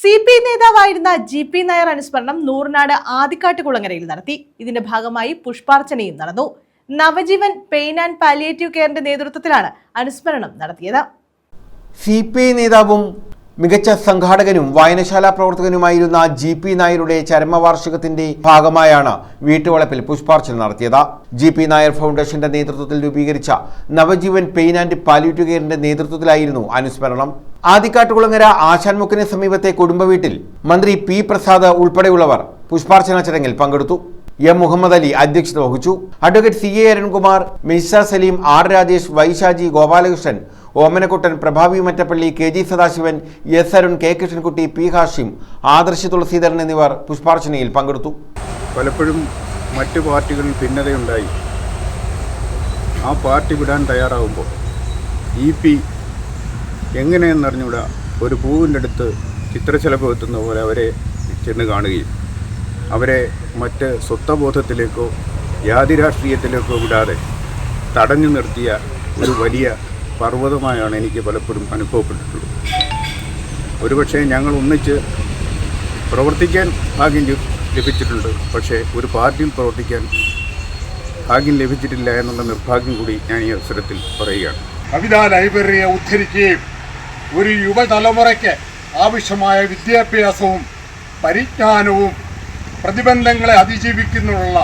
C P നേതാവായിരുന്ന G P Nair അനുസ്മരണം നൂറിനാട് ആദിക്കാട്ട് കുളങ്ങരയിൽ നടത്തി. ഇതിന്റെ ഭാഗമായി പുഷ്പാർച്ചനയും നടന്നു. നവജീവൻ പെയിൻ ആൻഡ് പാലിയേറ്റീവ് കെയറിന്റെ നേതൃത്വത്തിലാണ് അനുസ്മരണം നടത്തിയത്. സി പി ഐ നേതാവും മികച്ച സംഘാടകനും വായനശാല പ്രവർത്തകനുമായിരുന്ന ജി പി നായരുടെ ചരമവാർഷികത്തിന്റെ ഭാഗമായാണ് വീട്ടുവളപ്പിൽ പുഷ്പാർച്ചന നടത്തിയത്. ജി പി നായർ ഫൗണ്ടേഷന്റെ നേതൃത്വത്തിൽ രൂപീകരിച്ച നവജീവൻ പെയിൻ ആൻഡ് പാലിയേറ്റീവ് കെയറിന്റെ നേതൃത്വത്തിലായിരുന്നു അനുസ്മരണം. ആദിക്കാട്ടുകുളങ്ങര ആശാൻമുക്കിന് സമീപത്തെ കുടുംബവീട്ടിൽ മന്ത്രി പി പ്രസാദ് ഉൾപ്പെടെയുള്ളവർ പുഷ്പാർച്ചന ചടങ്ങിൽ പങ്കെടുത്തു. എം മുഹമ്മദ് അലി അധ്യക്ഷത വഹിച്ചു. Advocate C A Arunkumar Mirza Salim R Rajesh വൈശാജി Gopalakrishnan Omanakuttan Prabhavi Mattappally K G Sadasivan S Arun K Krishnankutty P Hashim Adarsh Thulaseedharan എന്നിവർ പുഷ്പാർച്ചനയിൽ പങ്കെടുത്തു. പലപ്പോഴും മറ്റു പാർട്ടികളിൽ ഭിന്നതയുണ്ടായി. ആ പാർട്ടി വിടാൻ തയ്യാറാകുമ്പോൾ ഇ പി എങ്ങനെയെന്നറിഞ്ഞുകൂടാ ഒരു പൂവിന്റെ അടുത്ത് ചിത്രശലഭം എത്തുന്ന പോലെ അവരെ ചെന്ന് കാണുകയും. അവരെ മറ്റ് സ്വത്വബോധത്തിലേക്കോ ജാതി രാഷ്ട്രീയത്തിലേക്കോ വിടാതെ തടഞ്ഞു നിർത്തിയ ഒരു വലിയ പർവതമായാണ് എനിക്ക് പലപ്പോഴും അനുഭവപ്പെട്ടിട്ടുള്ളത്. ഒരുപക്ഷെ ഞങ്ങൾ ഒന്നിച്ച് പ്രവർത്തിക്കാൻ ഭാഗ്യം ലഭിച്ചിട്ടുണ്ട്. പക്ഷേ ഒരു പാർട്ടിയിൽ പ്രവർത്തിക്കാൻ ഭാഗ്യം ലഭിച്ചിട്ടില്ല എന്നുള്ള നിർഭാഗ്യം കൂടി ഞാൻ ഈ അവസരത്തിൽ പറയുകയാണ്. കവിതാ ലൈബ്രറിയെ ഉദ്ധരിക്കുകയും ഒരു യുവതലമുറയ്ക്ക് ആവശ്യമായ വിദ്യാഭ്യാസവും പരിജ്ഞാനവും പ്രതിബന്ധങ്ങളെ അതിജീവിക്കുന്നതിനുള്ള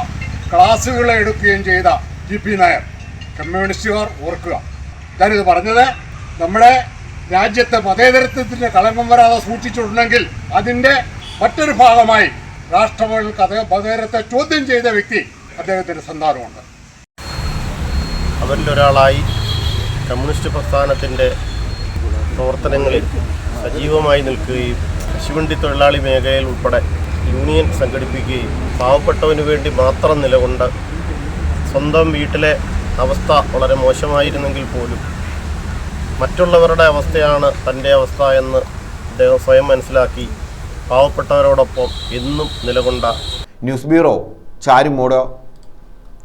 ക്ലാസ്സുകൾ എടുക്കുകയും ചെയ്ത ജി പി നായർ. കമ്മ്യൂണിസ്റ്റുകാർ ഓർക്കുക. ഞാനിത് പറഞ്ഞത് നമ്മുടെ രാജ്യത്തെ മതേതരത്വത്തിന്റെ കളങ്കം വരാതെ സൂക്ഷിച്ചിട്ടുണ്ടെങ്കിൽ അതിന്റെ മറ്റൊരു ഭാഗമായി രാഷ്ട്രങ്ങൾക്ക് അത് മതേതരത്തെ ചോദ്യം ചെയ്ത വ്യക്തി അദ്ദേഹത്തിന്റെ സന്താനമുണ്ട്. അവരിൽ ഒരാളായി കമ്മ്യൂണിസ്റ്റ് പ്രസ്ഥാനത്തിന്റെ പ്രവർത്തനങ്ങളിൽ സജീവമായി നിൽക്കുകയും കശുവണ്ടി തൊഴിലാളി മേഖലയിൽ ഉൾപ്പെടെ യൂണിയൻ സംഘടിപ്പിക്കുകയും പാവപ്പെട്ടവന് വേണ്ടി മാത്രം നിലകൊണ്ട് സ്വന്തം വീട്ടിലെ അവസ്ഥ വളരെ മോശമായിരുന്നെങ്കിൽ പോലും. മറ്റുള്ളവരുടെ അവസ്ഥയാണ് തന്റെ അവസ്ഥ എന്ന് അദ്ദേഹം സ്വയം മനസ്സിലാക്കി. പാവപ്പെട്ടവരോടൊപ്പം എന്നും നിലകൊണ്ട. News bureau Charummood.